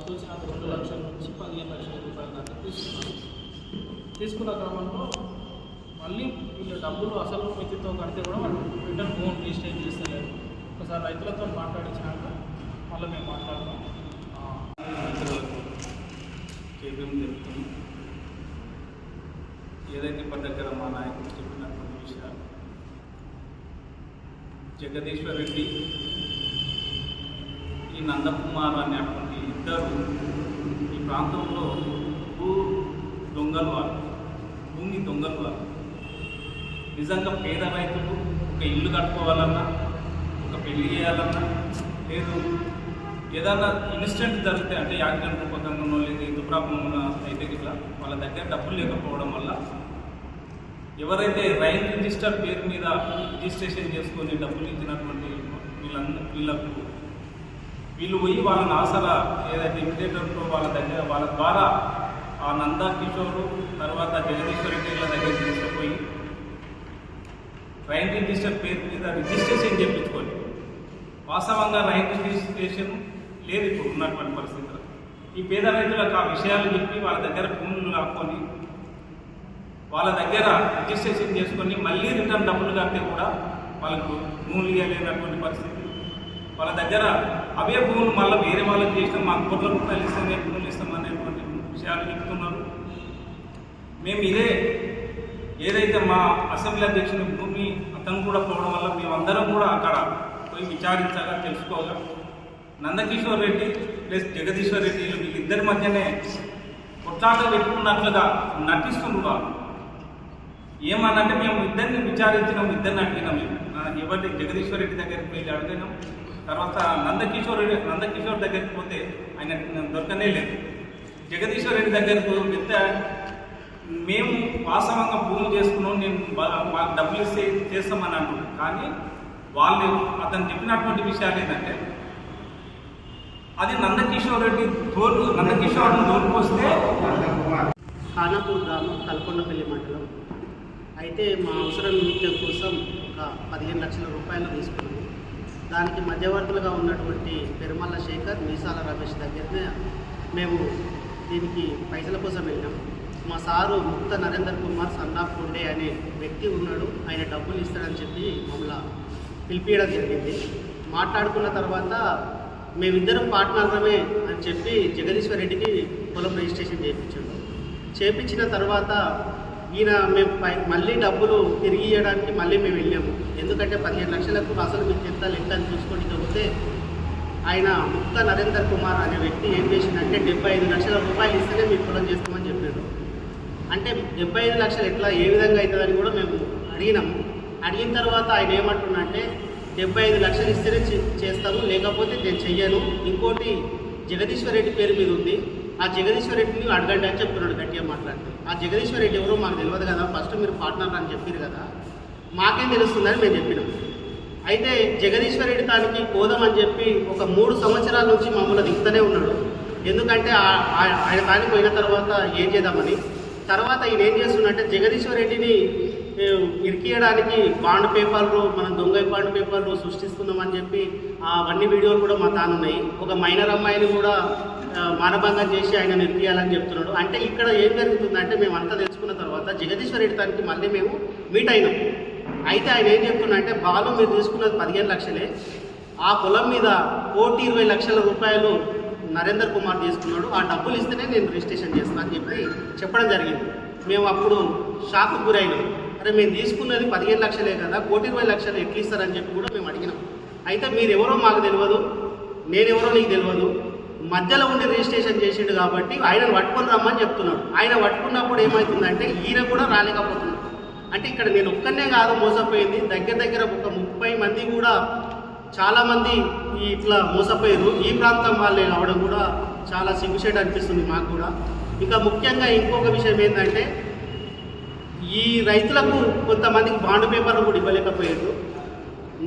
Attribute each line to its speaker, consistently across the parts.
Speaker 1: తోచిన రెండు లక్షల నుంచి పదిహేను లక్షల రూపాయల దాకా తీసుకున్నాను. తీసుకున్న క్రమంలో మళ్ళీ వీళ్ళ డబ్బులు అసలు మితితో కడితే కూడా వాళ్ళు రిటర్న్ ఫోన్ రిజిస్టర్ చేస్తలేరు ఒకసారి రైతులతో మాట్లాడించినాక మళ్ళీ మేము మాట్లాడతాం. ఆ,
Speaker 2: మిత్రులకు చేయడం ఏదైతే ఇప్పటి దగ్గర మా నాయకులు చెప్పినటువంటి విషయాలు జగదీశ్వర్ రెడ్డి ఈ నందకుమార్ అనేటువంటి ఇద్దరు ఈ ప్రాంతంలో భూ దొంగలు వారు భూమి దొంగలు వారు నిజంగా పేద రైతులు ఒక ఇల్లు కట్టుకోవాలన్నా ఒక పెళ్ళి చేయాలన్నా లేదు ఏదన్నా ఇన్సిడెంట్ జరిగితే అంటే యాక్సిడెంట్ రూపకంగానో లేదు దుప్రాపం ప్రాబ్లం అయితే ఇట్లా వాళ్ళ దగ్గర డబ్బులు లేకపోవడం వల్ల ఎవరైతే రైట్ రిజిస్టర్ పేరు మీద రిజిస్ట్రేషన్ చేసుకొని డబ్బులు ఇచ్చినటువంటి వీళ్ళందరూ వీళ్ళకు వీళ్ళు పోయి వాళ్ళని ఆసరా ఏదైతే ఇమిటేటర్తో వాళ్ళ దగ్గర వాళ్ళ ద్వారా ఆ నందా కిషోరు తర్వాత జగదీశ్వర రెడ్డిల దగ్గర తీసుకుపోయి రైన్ రిజిస్టర్ పేరు మీద రిజిస్ట్రేషన్ చేయించుకొని వాస్తవంగా రైన్ రిజిస్ట్రేషన్ లేదు ఇప్పుడు ఉన్నటువంటి పరిస్థితులు ఈ పేద రైతులకు ఆ విషయాలు చెప్పి వాళ్ళ దగ్గర భూములు లాక్కొని వాళ్ళ దగ్గర రిజిస్ట్రేషన్ చేసుకొని మళ్ళీ రిటర్న్ డబ్బులు కడితే కూడా వాళ్ళకు భూములు ఇవ్వలేనటువంటి పరిస్థితి. వాళ్ళ దగ్గర అవే భూములు మళ్ళీ వేరే వాళ్ళకి చేసినాం మాకు కోట్ల రూపాయలు ఇస్తామే భూములు ఇస్తాం అనేటువంటి విషయాలు చెప్తున్నారు. మేము ఇదే ఏదైతే మా అసెంబ్లీ అధ్యక్షుని భూమి అతను కూడా పోవడం వల్ల మేమందరం కూడా అక్కడ పోయి విచారించగా తెలుసుకోగా నందకిషోర్ రెడ్డి ప్లస్ జగదీశ్వర్ రెడ్డి వీళ్ళిద్దరి మధ్యనే కొట్లాట పెట్టుకున్నట్లుగా నటిస్తుండ్రు వాళ్ళు. ఏమనంటే మేము ఇద్దరిని విచారించినాం ఇద్దరిని అడిగినాం మేము. ఆ, ఎవరిని? జగదీశ్వర్ రెడ్డి దగ్గరికి వెళ్ళి అడిగినాం. తర్వాత నందకిషోర్ రెడ్డి నందకిషోర్ దగ్గరికి పోతే ఆయన దొరకనే లేదు. జగదీశ్వర్ రెడ్డి దగ్గరకు వెళ్తే మేము వాస్తవంగా భూమి చేసుకున్నాం నేను మాకు డబ్బులు ఇస్తే చేస్తామని అంటున్నాను కానీ వాళ్ళు అతను చెప్పినటువంటి విషయాలు ఏంటంటే అది నందకిషోర్ రెడ్డి తోలు నందకిషోర్ని తోలుకొస్తే
Speaker 3: ఖానాపూర్ గ్రామం కల్కొండపల్లి మండలం. అయితే మా అవసరం నిమిత్తం కోసం ఒక పదిహేను లక్షల రూపాయలు తీసుకున్నాం. దానికి మధ్యవర్తులుగా ఉన్నటువంటి పెరుమల్ల శేఖర్ మీసాల రమేష్ దగ్గరనే మేము దీనికి పైసల కోసం వెళ్ళాం మా సారు ముక్త నరేందర్ కుమార్ సన్నా పుండే అనే వ్యక్తి ఉన్నాడు. ఆయన డబ్బులు ఇస్తాడని చెప్పి మమ్మల్ని పిలిపించడం జరిగింది. మాట్లాడుకున్న తర్వాత మేమిద్దరం పార్ట్నర్లమే అని చెప్పి జగదీశ్వర్ రెడ్డికి పొలం రిజిస్ట్రేషన్ చేయించాడు. చేపించిన తర్వాత ఈయన మేము పై మళ్ళీ డబ్బులు తిరిగి ఇవ్వడానికి మళ్ళీ మేము వెళ్ళాము. ఎందుకంటే పదిహేను లక్షలకు అసలు మీకు ఎంత లెక్క అని చూసుకొని చెబితే ఆయన ముక్త నరేందర్ కుమార్ అనే వ్యక్తి ఏం చేసిందంటే డెబ్బై ఐదు లక్షల రూపాయలు ఇస్తేనే మీకు పొలం చేస్తామని చెప్పారు. అంటే డెబ్బై ఐదు లక్షలు ఎట్లా ఏ విధంగా అవుతుందని కూడా మేము అడిగినాము అడిగిన తర్వాత ఆయన ఏమంటున్నంటే డెబ్బై ఐదు లక్షలు ఇస్తేనే చే- చేస్తాను లేకపోతే నేను చెయ్యను. ఇంకోటి జగదీశ్వర్ రెడ్డి పేరు మీద ఉంది. ఆ జగదీశ్వర్ రెడ్డిని అడగండి అని చెప్తున్నాడు గట్టిగా మాట్లాడుతూ. ఆ జగదీశ్వర్ రెడ్డి ఎవరో మాకు తెలియదు కదా ఫస్ట్ మీరు పార్ట్నర్ అని చెప్పారు కదా మాకేం తెలుస్తుందని మేము చెప్పినాం. అయితే జగదీశ్వర్ రెడ్డి తానికి పోదామని చెప్పి ఒక మూడు సంవత్సరాల నుంచి మమ్మల్ని దిగుతూనే ఉన్నాడు. ఎందుకంటే ఆ- ఆయన తానికి పోయిన తర్వాత ఏం చేద్దామని తర్వాత ఈయన ఏం చేస్తుందంటే జగదీశ్వర్ రెడ్డిని ఇరికియడానికి బాండ్ పేపర్లు మనం దొంగ బాండ్ పేపర్లు సృష్టిస్తున్నామని చెప్పి అవన్నీ వీడియోలు కూడా మా తానున్నాయి ఒక మైనర్ అమ్మాయిని కూడా మానభంగం చేసి ఆయన ఇరికియాలని చెప్తున్నాడు. అంటే ఇక్కడ ఏం జరుగుతుందంటే మేము అంతా తెలుసుకున్న తర్వాత జగదీశ్వరి రెడ్డి మళ్ళీ మేము మీట్ అయినాం. అయితే ఆయన ఏం చెప్తున్నంటే బాలు మీరు తీసుకున్నది పదిహేను లక్షలే. ఆ పొలం మీద కోటి ఇరవై లక్షల రూపాయలు నరేందర్ కుమార్ తీసుకున్నాడు. ఆ డబ్బులు ఇస్తేనే నేను రిజిస్ట్రేషన్ చేస్తాను అని చెప్పి చెప్పడం జరిగింది. మేము అప్పుడు షాక్ గురైనాం. అరే మేము తీసుకున్నది పదిహేను లక్షలే కదా కోటి ఇరవై లక్షలు ఎట్లా ఇస్తారని చెప్పి కూడా మేము అడిగినాం. అయితే మీరెవరో మాకు తెలియదు నేనెవరో నీకు తెలియదు మధ్యలో ఉండి రిజిస్ట్రేషన్ చేసిండు కాబట్టి ఆయనను పట్టుకొని రమ్మని చెప్తున్నాడు. ఆయన పట్టుకున్నప్పుడు ఏమవుతుందంటే ఈయన కూడా రాలేకపోతున్నాడు. అంటే ఇక్కడ నేను ఒక్కనే కాదు మోసపోయింది. దగ్గర దగ్గర ఒక ముప్పై మంది కూడా చాలామంది ఈ ఇట్లా మోసపోయారు. ఈ ప్రాంతం వాళ్ళే కావడం కూడా చాలా సిగ్గుచేట అనిపిస్తుంది మాకు కూడా. ఇంకా ముఖ్యంగా ఇంకొక విషయం ఏంటంటే ఈ రైతులకు కొంతమందికి బాండ్ పేపర్లు కూడా ఇవ్వలేకపోయారు.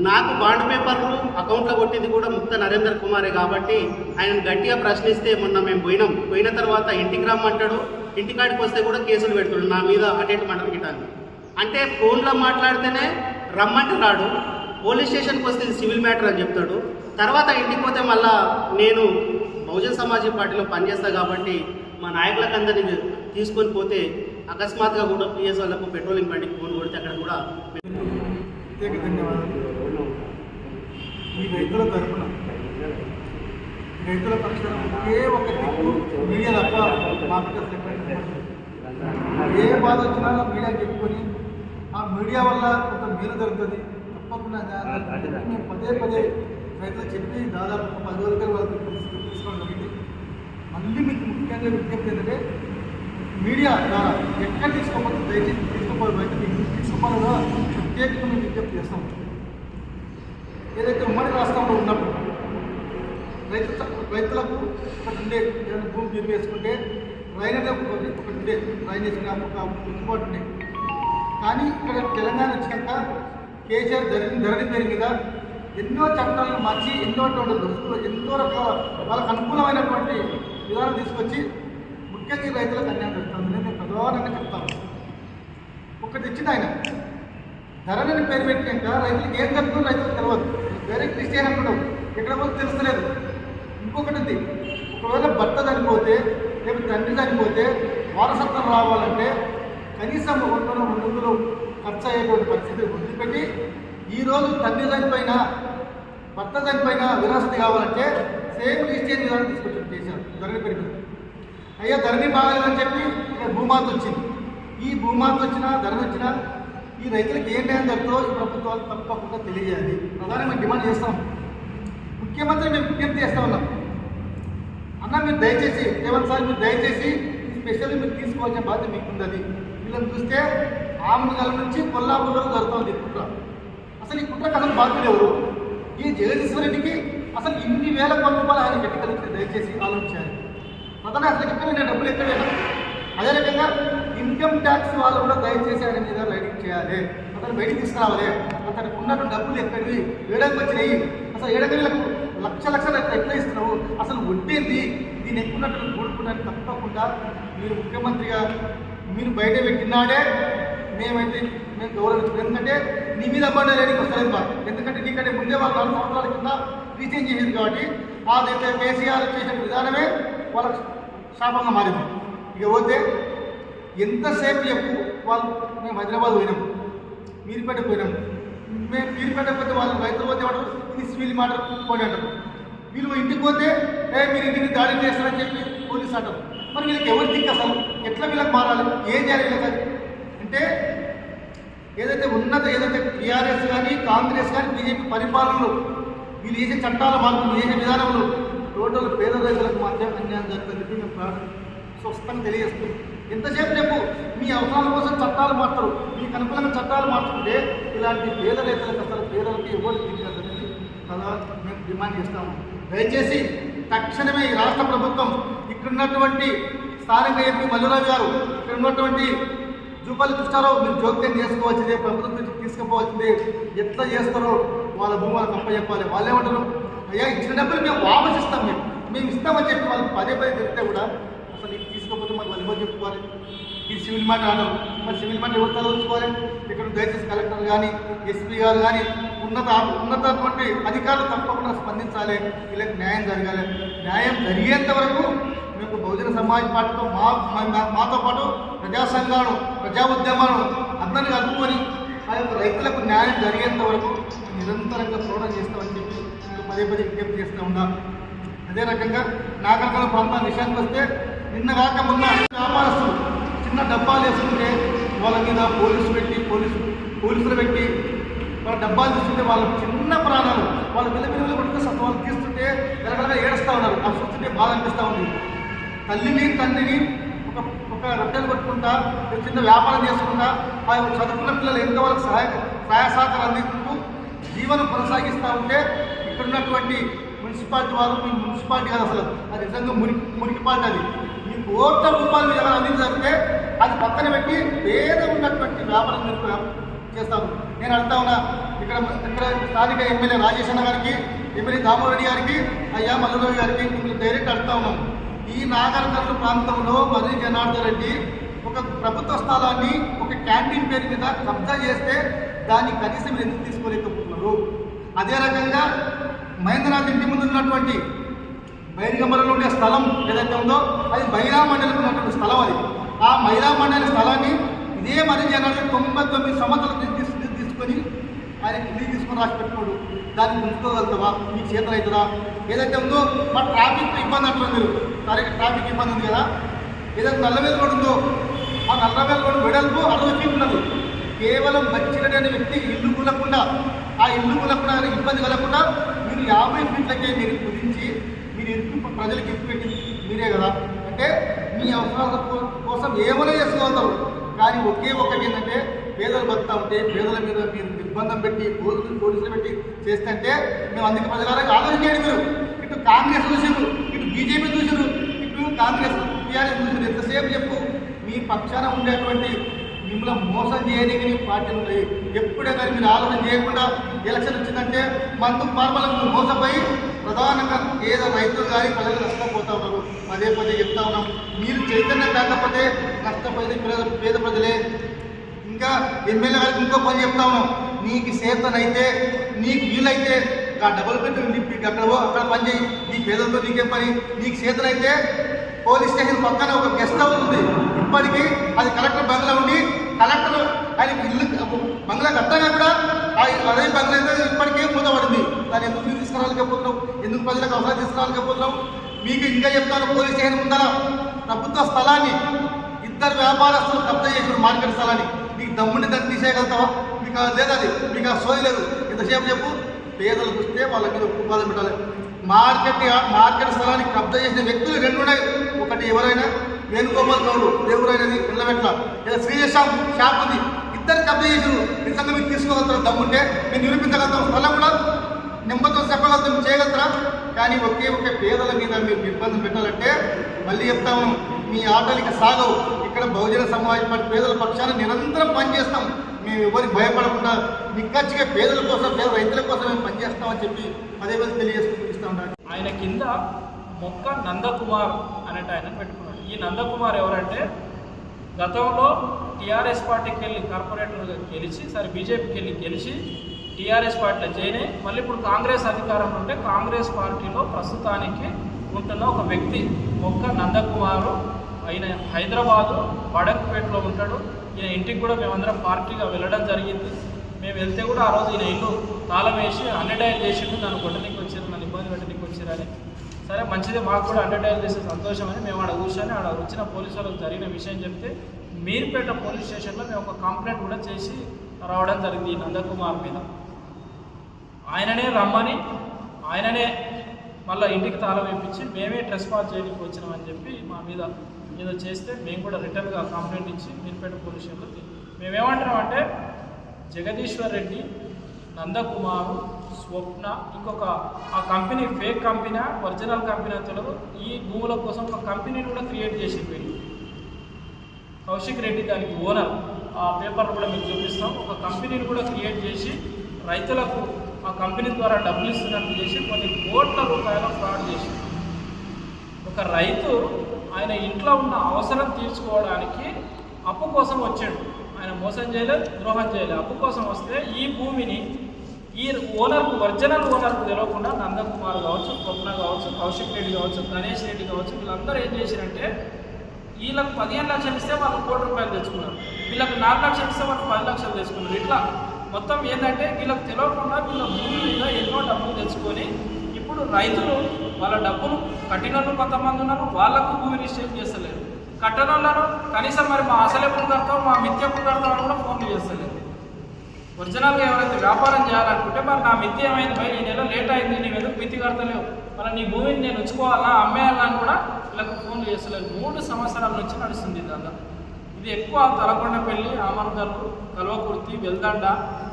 Speaker 3: నాకు బాండ్ పేపర్లు అకౌంట్లో కొట్టింది కూడా ముక్త నరేందర్ కుమారే కాబట్టి ఆయన గట్టిగా ప్రశ్నిస్తే మొన్న మేము పోయినాం. పోయిన తర్వాత ఇంటికి రమ్మంటాడు. ఇంటికాడికి వస్తే కూడా కేసులు పెడుతుడు నా మీద అటెంట్ మంటలు గిటాన్ని అంటే ఫోన్లో మాట్లాడితేనే రమ్మంటే రాడు. పోలీస్ స్టేషన్కి వస్తే ఇది సివిల్ మ్యాటర్ అని చెప్తాడు. తర్వాత ఇంటికి పోతే మళ్ళా నేను బహుజన సమాజ్ పార్టీలో పనిచేస్తా కాబట్టి మా నాయకులకు అందరినీ తీసుకొని పోతే అకస్మాత్తుగా కూడా పిఎస్ వాళ్ళకు పెట్రోలింగ్ బండికి ఫోన్ కొడితే అక్కడ కూడా
Speaker 4: ప్రత్యేక ధన్యవాదాలు. ఈ రైతుల తరఫున రైతుల పక్షాన ఏ ఒక దిక్కు మీడియా తప్ప మాకు ఏ బాధ వచ్చినా మీడియా చెప్పుకొని ఆ మీడియా వల్ల కొంత మేలు జరుగుతుంది. తప్పకుండా మేము పదే పదే రైతులు చెప్పి దాదాపు ఒక పది రోజుల వాళ్ళకి తీసుకోవడం జరిగింది. మళ్ళీ మీకు ముఖ్యంగా విజ్ఞప్తి ఏంటంటే మీడియా ద్వారా ఎక్కడ తీసుకోకపోతే దయచేసి తీసుకోవాలి బయట మీకు ప్రత్యేకంగా మేము విజ్ఞప్తి చేస్తాం ఏదైతే ఉమ్మడి రాష్ట్రంలో ఉన్నప్పుడు రైతు రైతులకు ఒకటి ఉండే ఏదైనా భూమి గిరి వేసుకుంటే రైన్ ఒకటి ఒకటి ఉండే రైన్ వేసిన ఒక అందుబాటు ఉండే కానీ ఇక్కడ తెలంగాణ వచ్చినాక కేసీఆర్ ధరణి ధరణి పేరు మీద ఎన్నో చట్టాలను మార్చి ఎన్నో అటువంటి ఎన్నో రకాల వాళ్ళకు అనుకూలమైనటువంటి విధానం తీసుకొచ్చి ముఖ్యంగా రైతులకు అన్యాయం పెడతాను నేను ప్రధానంగా చెప్తాను. ఒకటి ఇచ్చింది ఆయన. ధరణని పేరు పెట్టినాక రైతులకు ఏం జరుగుతుందో రైతులకు తెలియదు వేరే క్రిస్టియన్ అంటున్నాం ఎక్కడ పోతే తెలుస్తలేదు. ఇంకొకటి ఉంది. ఒకవేళ భర్త చనిపోతే లేకపోతే తండ్రి చనిపోతే వారసత్వం రావాలంటే కనీసం రెండు వందలు రెండు వందలు ఖర్చు అయ్యేటువంటి పరిస్థితి వదిలిపెట్టి ఈరోజు తండ్రి చనిపోయినా భర్త చనిపోయినా విరాసతి కావాలంటే సేమ్ క్రిస్టియన్ విధానం తీసుకొచ్చారు కేసీఆర్ ధరణి పెరిగింది అయ్యా ధరణి బాగాలేదని చెప్పి ఇక్కడ భూమాత వచ్చింది. ఈ భూమాత వచ్చినా ధరణి వచ్చినా ఈ రైతులకు ఏం న్యాయం జరుగుతుందో ఈ ప్రభుత్వాలు తప్పకుండా తెలియజేయాలి. ప్రధానంగా డిమాండ్ చేస్తాం. ముఖ్యమంత్రి మేము విజ్ఞప్తి చేస్తా ఉన్నాం. అన్న మీరు దయచేసి రేవంత్ సార్ మీరు దయచేసి ఈ స్పెషల్ మీరు తీసుకోవాల్సిన బాధ్యత మీకు వీళ్ళని చూస్తే ఆమెగల నుంచి కొల్లాపూర్ వరకు జరుగుతుంది ఈ కుట్ర. అసలు ఈ కుట్రకు అసలు బాధ్యులు ఎవరు? ఈ జగదీశ్వరుడికి అసలు ఇన్ని వేల కోట్ల రూపాయలు ఆయన కట్టుకలిగితే దయచేసి ఆలోచించాలి. ప్రధాన అసలు చెప్పిన నేను డబ్బులు ఎక్కడ అదేవిధంగా అదే ఇన్కమ్ ట్యాక్స్ వాళ్ళు కూడా దయచేసి ఆయన మీద రైడింగ్ చేయాలి. అతను బయటికి తీసుకురావాలి. అతనికి ఉన్నటువంటి డబ్బులు ఎక్కడివి? ఏడాది వచ్చినాయి. అసలు ఏడాదిలకు లక్ష లక్షలు ఎట్లా ఎట్లా ఇస్తున్నావు అసలు వడ్డేంది? దీని ఎక్కున్నట్టు కూడుకున్నట్టు తప్పకుండా మీరు ముఖ్యమంత్రిగా మీరు బయట పెట్టినాడే మేమైతే మేము గౌరవించాం ఎందుకంటే నీ మీద పడ్డ లేనికి వస్తలేదు బా ఎందుకంటే నీకంటే ముందే వాళ్ళు నాలుగు సంవత్సరాల కింద రీచేంజ్ చేసింది కాబట్టి అదైతే కేసీఆర్ చేసిన విధానమే వాళ్ళకు శాపంగా మారింది. ఇక పోతే ఎంతసేపు చెప్పు? వాళ్ళు మేము హైదరాబాద్ పోయినాం. మీరుపేట పోయినాం. మేము మీరుపేట పోతే వాళ్ళు రైతులు పోతే వాడు ఇది సివిల్ మాట పోనీ అంటారు. వీళ్ళు ఇంటికి పోతే ఏ మీరు ఇంటికి దాడి చేస్తారని చెప్పి పోలీసు అంటారు. మరి వీళ్ళకి ఎవరు దిక్కు అసలు? ఎట్లా వీళ్ళకి మారాలి? ఏం చేయాలి వీళ్ళకి అంటే ఏదైతే ఉన్నత ఏదైతే టీఆర్ఎస్ కానీ కాంగ్రెస్ కానీ బీజేపీ పరిపాలనలు వీళ్ళు చేసే చట్టాల మార్పులు చేసే విధానంలో టోటల్ పేద రైతులకు మాత్రమే అన్యాయం జరుగుతుంది మేము ప్రా- స్పష్టంగా తెలియజేస్తుంది ఇంతసేపు రేపు మీ అవసరాల కోసం చట్టాలు మార్చరు మీకు అనుకూలంగా చట్టాలు మార్చుకుంటే ఇలాంటి పేద రైతులకు అసలు పేదలకి ఎవరు తీర్చాలని కదా మేము డిమాండ్ చేస్తాము దయచేసి తక్షణమే ఈ రాష్ట్ర ప్రభుత్వం ఇక్కడ ఉన్నటువంటి స్థానిక ఎంపీ మల్లురావు గారు ఇక్కడ ఉన్నటువంటి జూపల్లి కృష్ణారావు మీరు జోక్యం చేసుకోవాల్సిందే ప్రభుత్వం నుంచి తీసుకుపోవాల్సిందే. ఎట్లా చేస్తారో వాళ్ళ భూములకు అప్ప చెప్పాలి. వాళ్ళే ఏమంటారు అయ్యా ఇచ్చిన డబ్బులు మేము వాపసిస్తాం మేము. మేము ఇస్తామని చెప్పి వాళ్ళు పదే పదే చెప్తే కూడా అసలు తీసుకోకపోతే మరి వాళ్ళు ఎవరు చెప్పుకోవాలి? ఈ సివిల్ మ్యాటర్ అంటారు మరి సివిల్ మ్యాటర్ ఎవరు తలచుకోవాలి ఇక్కడ దయచేసి కలెక్టర్ కానీ ఎస్పీ గారు కానీ ఉన్నత ఉన్నతటువంటి అధికారులు తప్పకుండా స్పందించాలి. వీళ్ళకి న్యాయం జరగాలి. న్యాయం జరిగేంత వరకు మేము బహుజన సమాజ్ పార్టీతో మా మాతో పాటు ప్రజా సంఘాలు ప్రజా ఉద్యమాలను అందరినీ కలుపుకొని ఆ యొక్క రైతులకు న్యాయం జరిగేంత వరకు నిరంతరంగా పోరాటం చేస్తామని చెప్పి పదే పదే విజ్ఞప్తి చేస్తూ ఉన్నాం. అదే రకంగా నాగరికల ప్రాంతాల విషయానికి వస్తే నిన్న కాక మొన్న వ్యాపారస్తులు చిన్న డబ్బాలు వేసుకుంటే వాళ్ళ మీద పోలీసు పెట్టి పోలీసు పోలీసులు పెట్టి వాళ్ళ డబ్బాలు తీసుకుంటే వాళ్ళ చిన్న ప్రాణాలు వాళ్ళ పిల్ల పిల్లలు కొట్టుకు సత్త వాళ్ళు తీస్తుంటే రకరకాల ఏడుస్తూ ఉన్నారు. అది చూస్తుంటే బాధ అనిపిస్తూ ఉంది. తల్లిని తండ్రిని ఒక ఒక రొట్టెలు కొట్టుకుంటా ఒక చిన్న వ్యాపారం చేసుకుంటా ఆ యొక్క చదువుకున్న పిల్లలు ఎంతవరకు సహాయ సహాయ సహకారం అందిస్తూ జీవనం కొనసాగిస్తూ ఉంటే ఇక్కడ ఉన్నటువంటి మున్సిపాలిటీ వారు మీ మున్సిపాలిటీ కాదు అసలు అది నిజంగా మురికి మురికిపాటి అది. ఈ కోట్ల రూపాయలు మీరు ఏమైనా అది పక్కన పెట్టి పేద ఉన్నటువంటి వ్యాపారం మీరు చేస్తాము నేను అంటా ఉన్నా. ఇక్కడ ఇక్కడ స్థానిక ఎమ్మెల్యే రాజేష్ అన్న గారికి ఎమ్మెల్యే దామోరెడ్డి గారికి అయ్యా మల్లరావు గారికి మిమ్మల్ని డైరెక్ట్ అడుగుతా ఉన్నాం. ఈ నాగరికర్ల ప్రాంతంలో మర్రి జనార్దన్ రెడ్డి ఒక ప్రభుత్వ స్థలాన్ని ఒక క్యాంటీన్ పేరు మీద కబ్జా చేస్తే దాన్ని కనీసం ఎందుకు తీసుకోలేకపోతున్నారు? అదే రకంగా మహేంద్రనాథ్ ఇంటి ముందు ఉన్నటువంటి బైరిగంబరంలో ఉండే స్థలం ఏదైతే ఉందో అది మహిళా మండలి ఉన్నటువంటి స్థలం అది. ఆ మహిళా మండలి స్థలాన్ని ఇదే మరి జనాలు తొంభై తొమ్మిది సంవత్సరాలు తీసు- తీసుకొని ఆయన ఇల్లు తీసుకొని రాసి పెట్టుకోడు దాన్ని ఉంచుకోగలుగుతావా? మీకు చేతులు అవుతుందా? ఏదైతే ఉందో మా ట్రాఫిక్ ఇబ్బంది అంటున్నారు మీరు. సరే ట్రాఫిక్ ఇబ్బంది ఉంది కదా? ఏదైతే నల్లవేలు కూడా ఉందో ఆ నల్లవేలు కూడా వెడల్పు అరవై ఫీట్ ఉన్నది. కేవలం బచ్చిరెడ్డి అనే వ్యక్తి ఇల్లు కూలకుండా ఆ ఇల్లు కూలకుండా ఇబ్బంది కలగకుండా మీరు యాభై ఫీట్లకే మీరు కుదించి మీరు ఇరుకు ప్రజలకు ఇరుకు పెట్టింది? మీరే కదా. అంటే మీ అవసరాల కోసం ఏమైనా చేసుకోగలుగుతారు కానీ ఒకే ఒక్కటి ఏంటంటే పేదలు బతుకుతా ఉంటే పేదల మీద మీరు నిర్బంధం పెట్టి పోలీసులు పోలీసులు పెట్టి చేస్తుంటే మేము అందుకే ప్రజలకు ఆలోచించండి మీరు. ఇటు కాంగ్రెస్ చూసారు ఇటు బీజేపీ చూసారు ఇటు కాంగ్రెస్ టీఆర్ఎస్ చూసారు ఎంతసేపు చెప్పు? మీ పక్షాన ఉండేటువంటి మిమ్మల్ని మోసం చేయడానికి పార్టీలు ఉన్నాయి ఎప్పుడే కానీ మీరు ఆలోచన చేయకుండా ఎలక్షన్ వచ్చిందంటే మనకు మార్మలకు మోసపోయి ప్రధానంగా పేద రైతులు కానీ ప్రజలు నష్టపోతా ఉన్నారు. పదే పదే చెప్తా ఉన్నాం. మీరు చైతన్యం కాకపోతే నష్టపోయేది పేద పేద ప్రజలే. ఇంకా ఎమ్మెల్యే గారికి ఇంకో పని చెప్తా ఉన్నాం. నీకు చేతనైతే నీకు వీలైతే ఆ డబుల్ బెడ్రూమ్ నిప్పి అక్కడ అక్కడ పని చేయి. నీ పేదలతో నీకే పని? నీకు చేతనైతే పోలీస్ స్టేషన్ పక్కన ఒక గెస్ట్ హౌస్ ఉంది. ఇప్పటికీ అది కలెక్టర్ బంగ్లా ఉండి కలెక్టర్ ఆయన ఇల్లు బంగ్లా కట్టగా కూడా? అదే బంగ్లా అయితే ఇప్పటికే మూతపడింది. దాన్ని ఎందుకు మీరు తీసుకురాలేకపోతున్నాం ఎందుకు ప్రజలకు అవసరం తీసుకురాలేకపోతున్నాం మీకు ఇంకా చెప్తాను పోలీస్ స్టేషన్ ముందర. ప్రభుత్వ స్థలాన్ని ఇద్దరు వ్యాపారస్తులు కబ్జా చేసిన మార్కెట్ స్థలాన్ని. మీకు దమ్ముని దాన్ని తీసేయగలుగుతావా? మీకు లేదు అది. మీకు ఆ సోయి లేదు. ఎంతసేపు చెప్పు. పేదలు చూస్తే వాళ్ళ మీద ఉపాధి పెట్టాలి. మార్కెట్ మార్కెట్ స్థలాన్ని కబ్జా చేసిన వ్యక్తులు రెండు ఉన్నాయి. ఒకటి ఎవరైనా? వేణుగోపాల్ గౌడు దేవుడైనది పిల్లవెట్ల. లేదా శ్రీయశాం షాప్ ఉంది. ఇద్దరు కబ్జా చేసారు నిజంగా మీరు తీసుకోగలుగుతారు? దమ్ముంటే మీరు నిరూపించగలుగుతాం స్థలం కూడా నెమ్మదితో చెప్పగలుగుతాం చేయగలుగుతారా? కానీ ఒకే ఒకే పేదల మీద మీరు ఇబ్బంది పెట్టాలంటే మళ్ళీ చెప్తాము మీ ఆటలు ఇక సాగవు. ఇక్కడ బహుజన సమాజం పార్టీ పేదల పక్షాన నిరంతరం పనిచేస్తాం. మేము ఎవరికి భయపడకుండా నిక్కచ్చిగా పేదల కోసం పేద రైతుల కోసం మేము పనిచేస్తామని చెప్పి పదే పదే తెలియజేస్తూ ఇస్తూ
Speaker 1: ఆయన కింద మొక్క నందకుమార్ అనేట ఆయన పెట్టుకున్నాడు. ఈ నందకుమార్ ఎవరంటే గతంలో టీఆర్ఎస్ పార్టీకి వెళ్ళి కార్పొరేటర్గా గెలిచి సరే బీజేపీకి వెళ్ళి గెలిచి టీఆర్ఎస్ పార్టీలో జాయిన్ అయ్యి మళ్ళీ ఇప్పుడు కాంగ్రెస్ అధికారంలో ఉంటే కాంగ్రెస్ పార్టీలో ప్రస్తుతానికి ఉంటున్న ఒక వ్యక్తి మొక్క నందకుమారు. ఆయన హైదరాబాదు వడక్పేటలో ఉంటాడు. ఈయన ఇంటికి కూడా మేమందరం పార్టీగా వెళ్ళడం జరిగింది. మేము వెళ్తే కూడా ఆ రోజు ఈయన ఇల్లు తాళం వేసి అండర్టైల్ చేసిండు. నన్ను కొట్టడానికి వచ్చారు నన్ను ఇబ్బంది పెట్టడానికి వచ్చారని సరే మంచిది మాకు కూడా అండర్టైల్ చేసే సంతోషం అని మేము ఆడ కూర్చొని ఆడ వచ్చిన పోలీసు వాళ్ళకి జరిగిన విషయం చెప్తే మీర్పేట పోలీస్ స్టేషన్లో మేము ఒక కంప్లైంట్ కూడా చేసి రావడం జరిగింది ఈ నందకుమార్ మీద. ఆయననే రమ్మని ఆయననే మళ్ళీ ఇంటికి తాళం వేయించి మేమే డ్రెస్ పాస్ చేయడానికి వచ్చినామని చెప్పి మా మీద ఏదో చేస్తే మేము కూడా రిటర్న్గా కంప్లైంట్ ఇచ్చి మీరుపేట పోలీస్ స్టేషన్లో తీ- మేమేమంటున్నామంటే జగదీశ్వర్ రెడ్డి నందకుమారు స్వప్న ఇంకొక ఆ company fake company original company తెలియదు ఈ భూముల కోసం ఒక కంపెనీని కూడా క్రియేట్ చేసి వీళ్ళు. కౌశిక్ రెడ్డి దానికి ఓనర్. ఆ పేపర్ కూడా మీకు చూపిస్తాం. ఒక కంపెనీని కూడా క్రియేట్ చేసి రైతులకు ఆ కంపెనీ ద్వారా డబ్బులు ఇస్తున్నట్టు చేసి కొన్ని కోట్ల రూపాయల ఫ్రాడ్ చేసి ఒక రైతు ఆయన ఇంట్లో ఉన్న అవసరం తీర్చుకోవడానికి అప్పు కోసం వచ్చాడు. ఆయన మోసం చేయలేదు ద్రోహం చేయలేదు. అప్పు కోసం వస్తే ఈ భూమిని ఈ ఓనర్కు ఒరిజినల్ ఓనర్కు తెలియకుండా నందకుమార్ కావచ్చు స్వప్న కావచ్చు కౌశిక్ రెడ్డి కావచ్చు గణేష్ రెడ్డి కావచ్చు వీళ్ళందరూ ఏం చేశారంటే వీళ్ళకి పదిహేను లక్షలు ఇస్తే వాళ్ళు కోటి రూపాయలు తెచ్చుకున్నారు. వీళ్ళకి నాలుగు లక్షలు ఇస్తే వాళ్ళు పది లక్షలు తెచ్చుకున్నారు. ఇట్లా మొత్తం ఏంటంటే వీళ్ళకి తెలియకుండా వీళ్ళ భూమి మీద ఎన్నో డబ్బులు తెచ్చుకొని ఇప్పుడు రైతులు వాళ్ళ డబ్బులు కట్టిన కొంతమంది ఉన్నారు వాళ్ళకు భూమి రిజిస్ట్రేషన్ చేస్తలేరు. కట్టని కనీసం మరి మా అసలు ఎప్పుడు కడతాం మా మిత్య ఎప్పుడు కడతాం అని కూడా ఫోన్లు చేస్తలేదు ఒరిజినల్గా ఎవరైతే వ్యాపారం చేయాలనుకుంటే మరి నా మిత్తి ఏమైంది భయ? ఈ నెల లేట్ అయింది నేను ఎందుకు మిత్తి కడతలేవు. మరి నీ భూమిని నేను ఉంచుకోవాలా అమ్మేయాలని కూడా వీళ్ళకి ఫోన్లు చేస్తలేదు మూడు సంవత్సరాల నుంచి నడుస్తుంది దాదాపు ఇది ఎక్కువ తలకొండపల్లి ఆమర్గల్లు కల్వకుర్తి వెల్దండ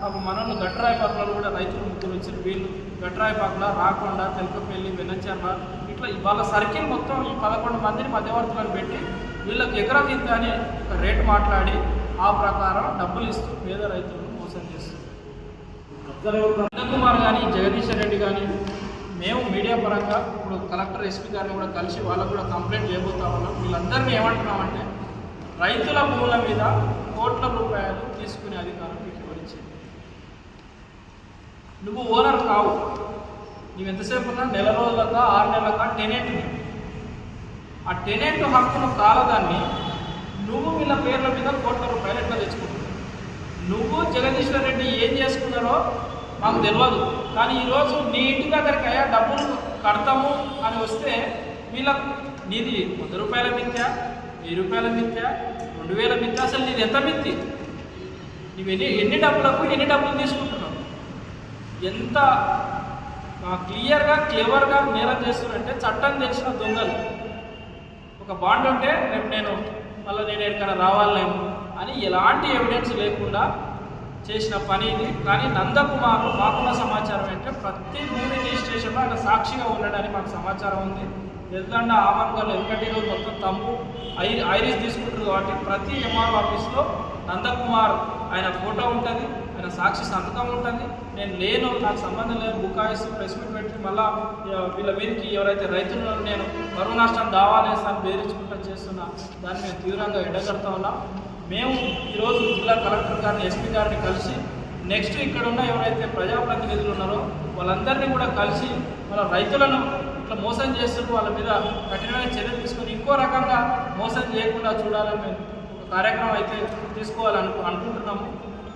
Speaker 1: పాపం మనోళ్ళు పక్కన కూడా రైతులు ముగ్గురు వచ్చారు. వీళ్ళు గట్రాయిపాకుల రాకొండ తెలకపల్లి వెన్నచెర్ల ఇట్లా వాళ్ళ సర్కిల్ మొత్తం ఈ పదకొండు మందిని మధ్యవర్తులను పెట్టి వీళ్ళకి ఎకరం ఇంత అని ఒక రేటు మాట్లాడి ఆ ప్రకారం డబ్బులు ఇస్తూ పేద రైతులను మోసం చేస్తారు కుమార్ కానీ జగదీశ్వర్ రెడ్డి కానీ మేము మీడియా పరంగా ఇప్పుడు కలెక్టర్ ఎస్పీ గారిని కూడా కలిసి వాళ్ళకు కూడా కంప్లైంట్ చేయబోతా ఉన్నాం. వీళ్ళందరినీ ఏమంటున్నామంటే రైతుల భూముల మీద కోట్ల రూపాయలు తీసుకునే అధికారం మీకు ఎవరిచ్చింది? నువ్వు ఓనర్ కావు. నువ్వు ఎంతసేపు ఉన్నా నెల రోజులకా ఆరు నెలలకా టెనెంట్ ఆ టెనెంట్ హక్కును కాలదాన్ని నువ్వు వీళ్ళ పేర్ల మీద కోట్ల రూపాయలు ఎట్లా తెచ్చుకుంటున్నావు? నువ్వు జగదీశ్వర్ రెడ్డి ఏం చేసుకున్నారో మాకు తెలియదు కానీ ఈరోజు నీ ఇంటి దగ్గరికి అయ్యా డబ్బులు కడతాము అని వస్తే వీళ్ళకు నీది వంద రూపాయల మిత్య వెయ్యి రూపాయల మిత్య రెండు వేల మిత్య అసలు నీది ఎంత మిత్తి నువ్వు ఎన్ని ఎన్ని డబ్బులకు ఎన్ని డబ్బులు తీసుకుంటున్నావు? ఎంత క్లియర్గా క్లేవర్గా నేరం చేస్తున్నారంటే చట్టం తెలిసిన దొంగలు. ఒక బాండ్ ఉంటే రేపు నేను మళ్ళీ నేను ఎక్కడ రావాలేమో అని ఎలాంటి ఎవిడెన్స్ లేకుండా చేసిన పని ఇది. కానీ నందకుమార్ మాకున్న సమాచారం అంటే ప్రతి భూమి రిజిస్ట్రేషన్లో ఆయన సాక్షిగా ఉండడానికి మాకు సమాచారం ఉంది. ఎందుకంటే ఆమన్ గారు ఎందుకంటే ఈరోజు మొత్తం తమ్ము ఐ ఐరిస్ తీసుకుంటారు కాబట్టి ప్రతి ఎంఆర్ ఆఫీస్లో నందకుమార్ ఆయన ఫోటో ఉంటుంది ఆయన సాక్షి సంతకం ఉంటుంది. నేను లేను నాకు సంబంధం లేదు. బుకాయిస్ ప్రెస్ మీట్ పెట్టి మళ్ళా వీళ్ళ మీదకి ఎవరైతే రైతులు నేను కరువు నష్టం దావాలేస్తాను బెదిరించుకుంటా చేస్తున్నా దాన్ని మేము తీవ్రంగా ఎడగడతా ఉన్నాం. మేము ఈరోజు జిల్లా కలెక్టర్ గారిని ఎస్పీ గారిని కలిసి నెక్స్ట్ ఇక్కడ ఉన్న ఎవరైతే ప్రజాప్రతినిధులు ఉన్నారో వాళ్ళందరినీ కూడా కలిసి మన రైతులను ఇట్లా మోసం చేస్తున్న వాళ్ళ మీద కఠినమైన చర్యలు తీసుకొని ఇంకో రకంగా మోసం చేయకుండా చూడాలని మేము ఒక కార్యక్రమం అయితే తీసుకోవాలను అనుకుంటున్నాము.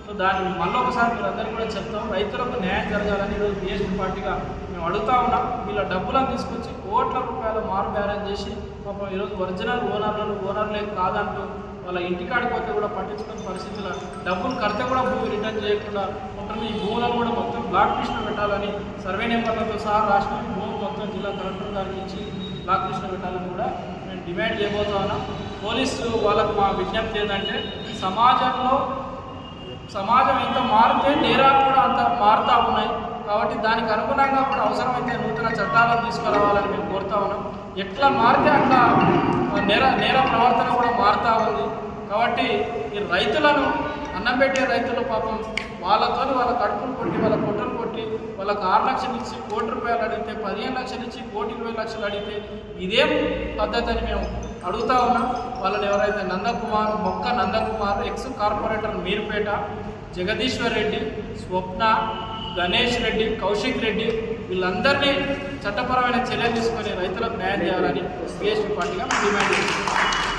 Speaker 1: సో దాన్ని మళ్ళీ ఒకసారి మీరందరూ కూడా చెప్తాం రైతులకు న్యాయం జరగాలని ఈరోజు బీఎస్పీ పార్టీగా మేము అడుగుతా ఉన్నాం. వీళ్ళ డబ్బులను తీసుకొచ్చి కోట్ల రూపాయలు మారు బ్యాలెన్స్ చేసి పాపం ఈరోజు ఒరిజినల్ ఓనర్లను ఓనర్లే కాదంటూ వాళ్ళ ఇంటికాడికి పోతే కూడా పట్టించుకునే పరిస్థితుల డబ్బులు కడితే కూడా భూమి రిటర్న్ చేయకుండా ఉంటుంది ఈ భూములను కూడా మొత్తం బ్లాక్ లిస్ట్లో పెట్టాలని సర్వే నెంబర్లతో సహా రాష్ట్రం మొత్తం జిల్లా కలెక్టర్ గారికి ఇచ్చి బ్లాక్ లిస్ట్లో పెట్టాలని కూడా మేము డిమాండ్ చేయబోతా ఉన్నాం. పోలీసు వాళ్ళకు మా విజ్ఞప్తి ఏంటంటే సమాజంలో సమాజం ఎంత మారితే నేరాలు కూడా అంత మారుతూ ఉన్నాయి. కాబట్టి దానికి అనుగుణంగా కూడా అవసరమైతే నూతన చట్టాలను తీసుకురావాలని మేము కోరుతా ఉన్నాం. ఎట్లా మారితే అట్లా నేర నేర ప్రవర్తన కూడా మారుతూ ఉంది. కాబట్టి ఈ రైతులను అన్నం పెట్టే రైతులు పాపం వాళ్ళతో వాళ్ళ కడుపులు కొట్టి వాళ్ళ పొట్టలు వాళ్ళకి ఆరు లక్షలు ఇచ్చి కోటి రూపాయలు అడిగితే పదిహేను లక్షలు ఇచ్చి కోటి ఇరవై లక్షలు అడిగితే ఇదేం పద్ధతి అని మేము అడుగుతా ఉన్నాం. వాళ్ళని ఎవరైతే నందకుమార్ మొక్క నందకుమార్ ఎక్స్ కార్పొరేటర్ మీరుపేట జగదీశ్వర్ రెడ్డి స్వప్న గణేష్ రెడ్డి కౌశిక్ రెడ్డి వీళ్ళందరినీ చట్టపరమైన చర్యలు తీసుకొని రైతులకు న్యాయం చేయాలని బీఎస్పీ పార్టీగా డిమాండ్ చేస్తున్నాం.